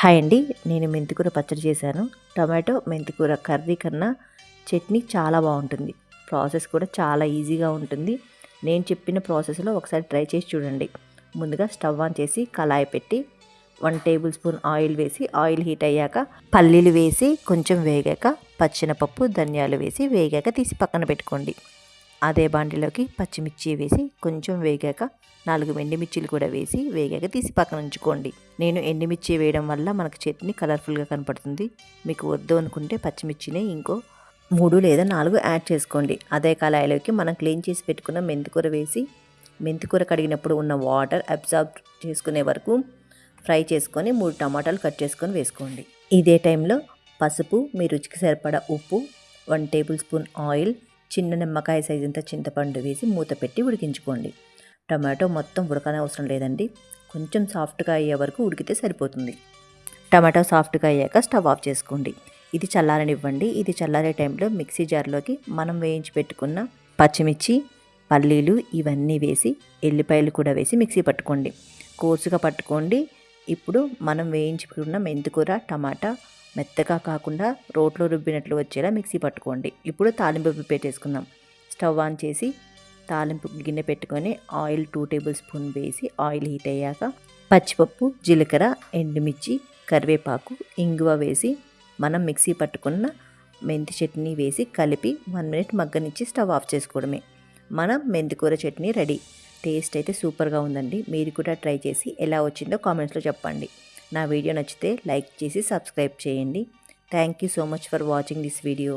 Hi అండి. నేను మెంతికూర పచ్చడి చేశాను. టమాటో మెంతికూర కర్రీ కన్నా చట్నీ చాలా బాగుంటుంది. ప్రాసెస్ కూడా చాలా ఈజీగా ఉంటుంది. నేను చెప్పిన ప్రాసెస్లో ఒకసారి ట్రై చేసి చూడండి. ముందుగా స్టవ్ ఆన్ చేసి కళాయి పెట్టి వన్ టేబుల్ స్పూన్ ఆయిల్ వేసి ఆయిల్ హీట్ అయ్యాక పల్లీలు వేసి కొంచెం వేగాక పచ్చినపప్పు ధనియాలు వేసి వేగాక తీసి పక్కన పెట్టుకోండి. అదే బాండిలోకి పచ్చిమిర్చి వేసి కొంచెం వేగాక నాలుగు ఎండుమిర్చిలు కూడా వేసి వేగాక తీసి పక్కన ఉంచుకోండి. నేను ఎండుమిర్చి వేయడం వల్ల మనకు చట్నీ కలర్ఫుల్గా కనపడుతుంది. మీకు వద్దు అనుకుంటే పచ్చిమిర్చినే ఇంకో మూడు లేదా నాలుగు యాడ్ చేసుకోండి. అదే కళాయిలోకి మనం క్లీన్ చేసి పెట్టుకున్న మెంతికూర వేసి మెంతికూర కడిగినప్పుడు ఉన్న వాటర్ అబ్జార్బ్ చేసుకునే వరకు ఫ్రై చేసుకొని మూడు టమాటాలు కట్ చేసుకొని వేసుకోండి. ఇదే టైంలో పసుపు మీ రుచికి సరిపడా ఉప్పు వన్ టేబుల్ స్పూన్ ఆయిల్ చిన్న నిమ్మకాయ సైజంత చింతపండు వేసి మూత పెట్టి ఉడికించుకోండి. టమాటో మొత్తం ఉడకనే అవసరం లేదండి. కొంచెం సాఫ్ట్గా అయ్యే వరకు ఉడికితే సరిపోతుంది. టమాటో సాఫ్ట్గా అయ్యాక స్టవ్ ఆఫ్ చేసుకోండి. ఇది చల్లారనివ్వండి. ఇది చల్లారే టైంలో మిక్సీ జార్లోకి మనం వేయించి పెట్టుకున్న పచ్చిమిర్చి పల్లీలు ఇవన్నీ వేసి ఎల్లిపాయలు కూడా వేసి మిక్సీ పట్టుకోండి. కోసుగా పట్టుకోండి. ఇప్పుడు మనం వేయించుకున్న మెంతికూర టమాటా మెత్తగా కాకుండా రోట్లో రుబ్బినట్లు వచ్చేలా మిక్సీ పట్టుకోండి. ఇప్పుడు తాలింపు పెట్టేసుకుందాం స్టవ్ ఆన్ చేసి తాలింపు గిన్నె పెట్టుకొని ఆయిల్ టూ టేబుల్ స్పూన్ వేసి ఆయిల్ హీట్ అయ్యాక పచ్చిపప్పు జీలకర్ర ఎండుమిర్చి కరివేపాకు ఇంగువ వేసి మనం మిక్సీ పట్టుకున్న మెంతి చట్నీ వేసి కలిపి వన్ మినిట్ మగ్గనిచ్చి స్టవ్ ఆఫ్ చేసుకోవడమే. మనం మెంతికూర చట్నీ రెడీ. టేస్ట్ అయితే సూపర్గా ఉందండి. మీరు కూడా ట్రై చేసి ఎలా వచ్చిందో కామెంట్స్లో చెప్పండి. నా వీడియో నచ్చితే లైక్ చేసి సబ్స్క్రైబ్ చేయండి. Thank you so much for watching this video